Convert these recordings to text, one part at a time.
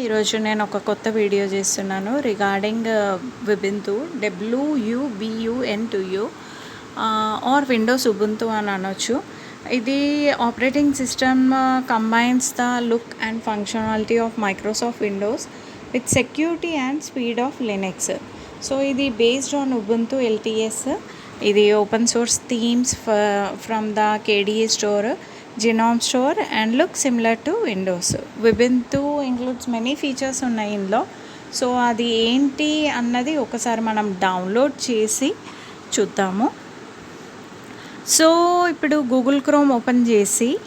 ఈరోజు నేను ఒక కొత్త వీడియో చేస్తున్నాను regarding Wubuntu W U B U N T U or Windows Ubuntu అని అనొచ్చు. ఇది operating system combines the look and functionality of Microsoft Windows with security and speed of Linux so ఇది based on Ubuntu LTS ఇది open source themes from the KDE store GNOME store and look similar to Windows Wubuntu includes many features ఉన్నాయి ఇందులో. So అది ఏంటి అన్నది ఒకసారి మనం download చేసి చూద్దాము. సో ఇప్పుడు గూగుల్ క్రోమ్ ఓపెన్ చేసి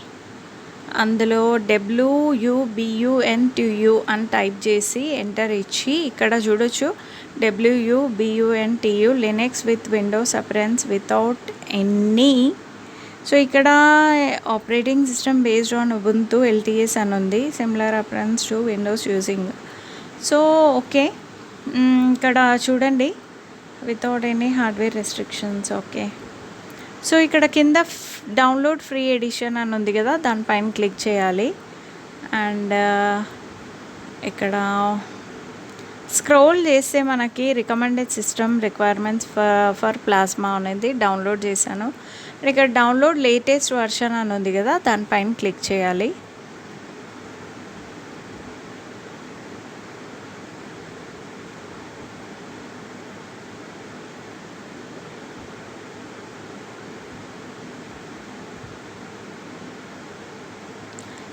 అందులో W U B U N T U అని టైప్ చేసి ఎంటర్ ఇచ్చి ఇక్కడ చూడొచ్చు. W U B U N T U Linux with Windows appearance without any so ఇక్కడ operating system based on Ubuntu LTS అని ఉంది. Similar appearance to Windows using so okay ఇక్కడ చూడండి. Without any hardware restrictions okay so ఇక్కడ కింద download free edition అని ఉంది కదా దానిపైన క్లిక్ చేయాలి. అండ్ uh, ఇక్కడ స్క్రోల్ చేస్తే మనకి recommended system requirements for for plasma అనేది డౌన్లోడ్ చేశాను. ఇక్కడ డౌన్లోడ్ లేటెస్ట్ వర్షన్ అని ఉంది కదా దానిపైన క్లిక్ చేయాలి.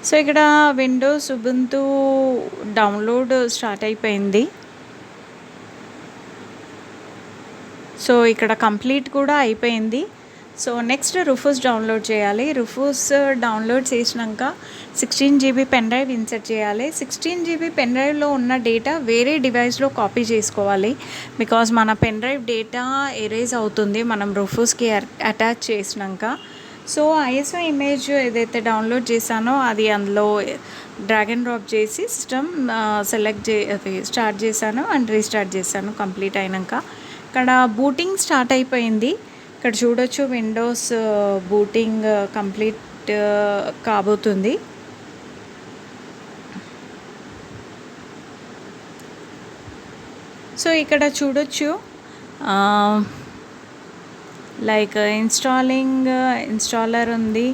సో ఇక్కడ విండోస్ ఉబుంతు డౌన్లోడ్ స్టార్ట్ అయిపోయింది. సో ఇక్కడ కంప్లీట్ కూడా అయిపోయింది. సో నెక్స్ట్ రుఫూస్ డౌన్లోడ్ చేయాలి. రుఫూస్ డౌన్లోడ్ uh, చేసినాక sixteen GB pen drive insert చేయాలి. సిక్స్టీన్ జీబీ పెన్ డ్రైవ్లో ఉన్న డేటా వేరే డివైస్లో కాపీ చేసుకోవాలి. బికాజ్ మన పెన్ డ్రైవ్ డేటా ఎరేజ్ అవుతుంది. మనం రుఫూస్కి అటాచ్ చేసినాక. సో ఐఎస్ఓ ఇమేజ్ ఏదైతే డౌన్లోడ్ చేశానో అది అందులో డ్రాగ్ అండ్ డ్రాప్ చేసి సిస్టమ్ సెలెక్ట్ uh, చే అది స్టార్ట్ చేశాను అండ్ రీస్టార్ట్ చేశాను కంప్లీట్ అయినాక. ఇక్కడ బూటింగ్ స్టార్ట్ అయిపోయింది. ఇక్కడ చూడొచ్చు విండోస్ బూటింగ్ కంప్లీట్ కాబోతుంది. సో ఇక్కడ చూడొచ్చు లైక్ ఇన్స్టాలింగ్ ఇన్స్టాలర్ ఉంది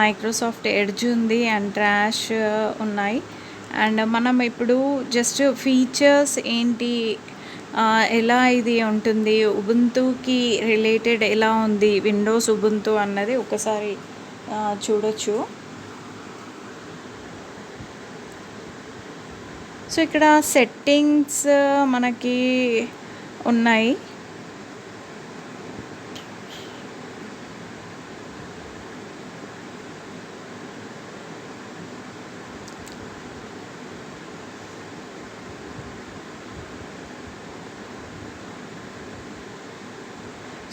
మైక్రోసాఫ్ట్ ఎడ్జ్ ఉంది అండ్ ట్రాష్ ఉన్నాయి. అండ్ మనం ఇప్పుడు జస్ట్ ఫీచర్స్ ఏంటి ఎలా ఇది ఉంటుంది? ఉబుంతుకి రిలేటెడ్ ఎలా ఉంది? విండోస్ ఉబుంతు అన్నది ఒకసారి చూడొచ్చు. సో ఇక్కడ సెట్టింగ్స్ మనకి ఉన్నాయి.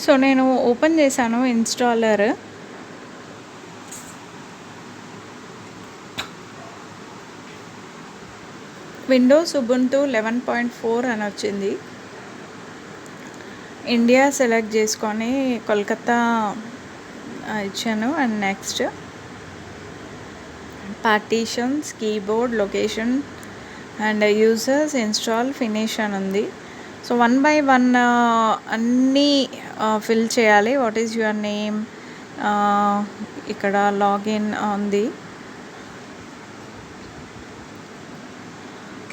సో నేను ఓపెన్ చేశాను installer. Windows Ubuntu eleven point four అని వచ్చింది. ఇండియా సెలెక్ట్ చేసుకొని కోల్కతా ఇచ్చాను. And next partitions keyboard location and users install finish అని ఉంది. సో వన్ బై వన్ అన్నీ ఫిల్ చేయాలి. వాట్ ఈజ్ యువర్ నేమ్ ఇక్కడ లాగిన్ ఉంది.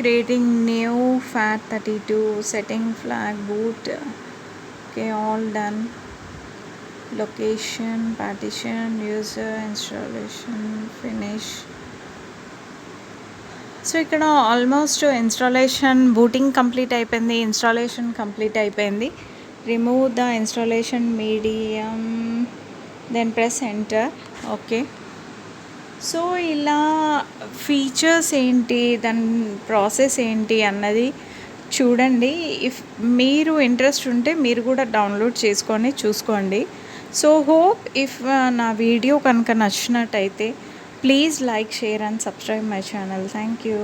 Creating new FAT thirty two setting flag boot okay all done location partition user installation finish so ఇక్కడ almost installation booting complete అయిపోయింది installation complete అయిపోయింది. Remove the installation medium then press enter okay so ఇలా features ఏంటి? దాని process ఏంటి అన్నది చూడండి. If మీరు ఇంట్రెస్ట్ ఉంటే మీరు కూడా డౌన్లోడ్ చేసుకొని చూసుకోండి. సో హోప్ ఇఫ్ నా వీడియో కనుక నచ్చినట్టయితే please like share and subscribe my channel thank you